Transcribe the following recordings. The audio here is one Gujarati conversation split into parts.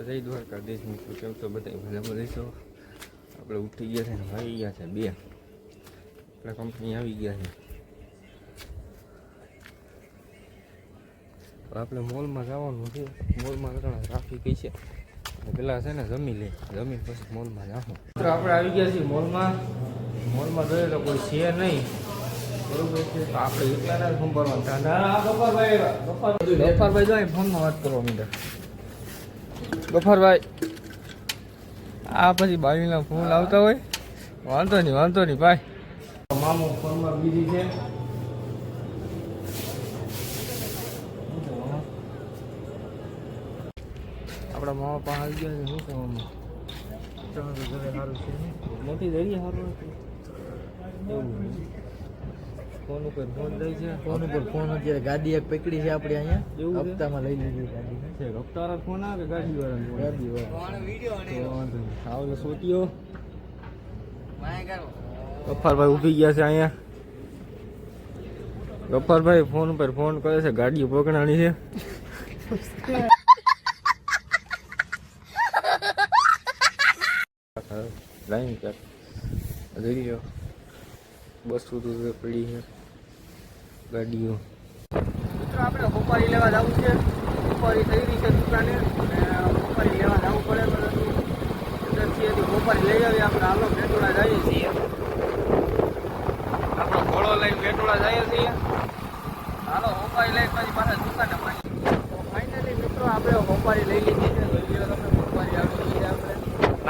તો જય દ્વારકાધીશ મિત્રો, કેમ છો બધા મજામાં રહીશો? આપણે ઉઠી ગયા છે ને આવી ગયા છે બે. આપણે કંપની આવી ગયા છે. આપણે મોલમાં જવાનું છે. મોલમાં ઘણા ટ્રાફિક છે. પેલા છે ને જમી લે. જમીન પછી મોલમાં જાઓ મિત્રો, આપણે આવી ગયા છીએ મોલમાં મોલમાં જોઈએ તો કોઈ છે નહીં. બરોબર છે. આપણે એકલા જ ફોન કરવાનું ના ગફારભાઈ ગફારભાઈ જો ફોનમાં વાત કરવા માંડ્યા ગફારભાઈ આ પછી બાવીના ફોન આવતા હોય? વાંધો નહીં વાંધો નહીં ભાઈ મામો ફોનમાં બીજી છે. આપણા મામા પાસે આવી ગયા છે શું કહેવામાં ચાલો તો ઘરે સારું છે ને? મોટી દરિયા સારું એવું ફોન ઉપર ફોન જાય છે? ફોન ઉપર ફોન અત્યારે ગાડી એક પકડી છે આપણે અહીંયા? હપ્તામાં લઈ લીધી ગાડી. છે હપ્તાવાળા ફોન આવે ગાડી વાળા ગાડી વાળા આવલે સોટીઓ. ગફારભાઈ ઊભી ગયા છે અહીંયા. ગફારભાઈ ફોન ઉપર ફોન કરે છે ગાડી પકડાણી છે. લાઈન કર જોઈ લો બસ સુધી પડી છે. ગાડીઓ. મિત્રો, આપણે હોપારી લેવા જવું છે. હોપારી થઈ રહી છે દુકાને હોપારી લેવા જવું પડે, પરંતુ અંદરથી હોપારી લઈ આવીએ. આપણે હાલો, ભેટોળા જઈએ છીએ. આપણો ઘોડો લઈને ભેટોળા જઈએ છીએ. હાલો હોપારી લઈને પછી પાછા દુકાને ફાઇનલી મિત્રો, આપણે હોપારી લઈ લીધી છે. જોઈ હોપારી આવી છે આપણે.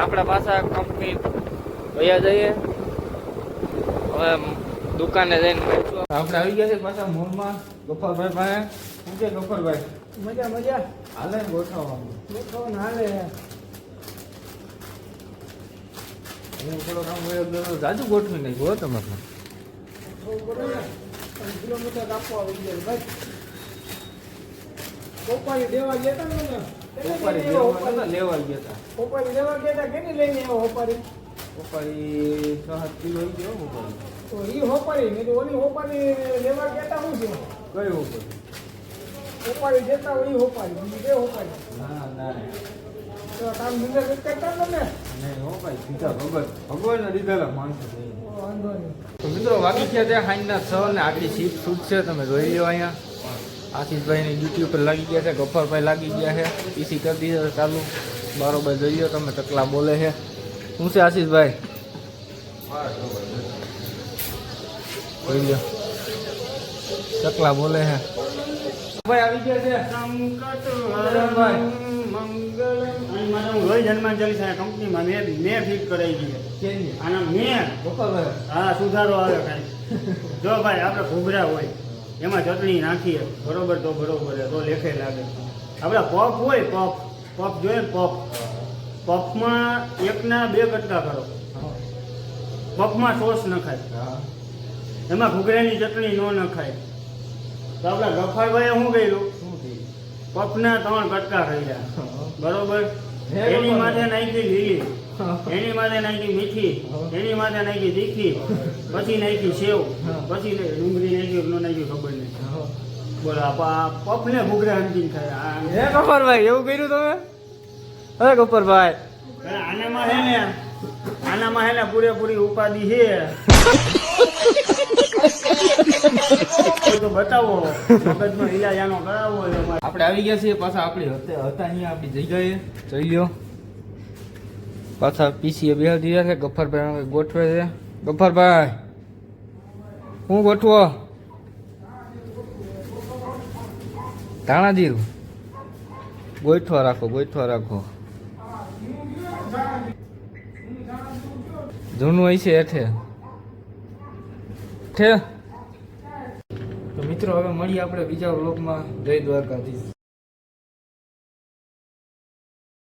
આપણા પાછા કંપની વયા જઈએ. હવે દુકાને જઈને આપણે આવી ગયા છે પાછા મોલમાં ગફરભાઈ પાસે. શું છે ગફરભાઈ મજા મજા. હાલે ગોઠવવાનું. ગોઠવવાનું હાલે. હું થોડો કામ જાજુ ગોઠવી નહીં હો તમે કિલોમીટર કાપવા આવી ગયા ભાઈ. પોપારી દેવા ગયા તા ને મને લેવા ગયા હતા પોપારી લેવા ગયા તા કેની લઈને આવ્યો હોપારી પોપારી છ સાત કિલો ઈ ગયો પોપારી તો ઈ હોપારી નહીં તો ઓલી હોપારી લેવા ગયા તા છે કઈ પોપારી હોપારી દેતા હોય ઈ હોપારી બીજી બે હોપારી. ના ના. તો કામ કરતા તમે? નહીં હો ભાઈ સીધા ભગવાન ભગવાન દીધેલા માણસો વાંધો નહીં તો મિત્રો વાગી ગયા છે? હાઈના છ ને આગળ સીટ શૂટ છે તમે જોઈ લો અહીંયા. આશીષભાઈની ડ્યુટી ઉપર લાગી ગયા છે ગફરભાઈ લાગી ગયા છે. પીસી કરી દીધા ચાલુ. બરોબર જોઈ લો તમે તકલા બોલે છે. શું છે આશીષભાઈ? ચકલા બોલે હે. ભાઈ આવી ગયા છે. કંપનીમાં મેં મેં ફિટ કરાવી દીધી આના મેં હા સુધારો આવે કાંઈ. જો ભાઈ આપણે ઘૂઘરા હોય એમાં ચટણી નાખીએ. બરોબર તો બરોબર છે, તો લેખે લાગે. આપણે પફ હોય પફ. પફ જોઈએ પોપ પફ. પફમાં એકના બે કટકા કરો. પફમાં સોસ નખાય એમાં ઘૂઘરાની ચટણી ન નખાય તો આપણા ગફારભાઈએ શું કર્યું? પફના ત્રણ કટકા રહ્યા બરોબર? એની માથે નાખી લીલી. એની માથે નાખી મીઠી. એની માથે નાખી તીખી. પછી નાખી સેવ. પછી ડુંગળી નાખી કે ન નાખી ખબર નહીં. બોલો આ પફ ને ઘૂઘરા અંતિમ થાય. ખબર ભાઈ એવું કર્યું તમે? હે ગોપરભાઈ? આનામાં હે ને આનામાં હે ને પૂરેપૂરી ઉપાધિ છે તો બતાવો મગજમાં ઈલાજ આનો કરાવવો આપણે આવી ગયા છીએ પાછા આપણી હતા અહીંયા આપણી જગ્યાએ. જોઈ લ્યો. પાછા પીસીએ બે દીધા છે ગફરભાઈ ગોઠવે છે. ગફરભાઈ હું ગોઠવો? ધાણા જીરું ગોઠવા રાખો ગોઠવા રાખો. જૂનું હશે હેઠે. ઠે. તો મિત્રો હવે મળીએ આપણે બીજા વ્લોગમાં જય દ્વારકાધીશ.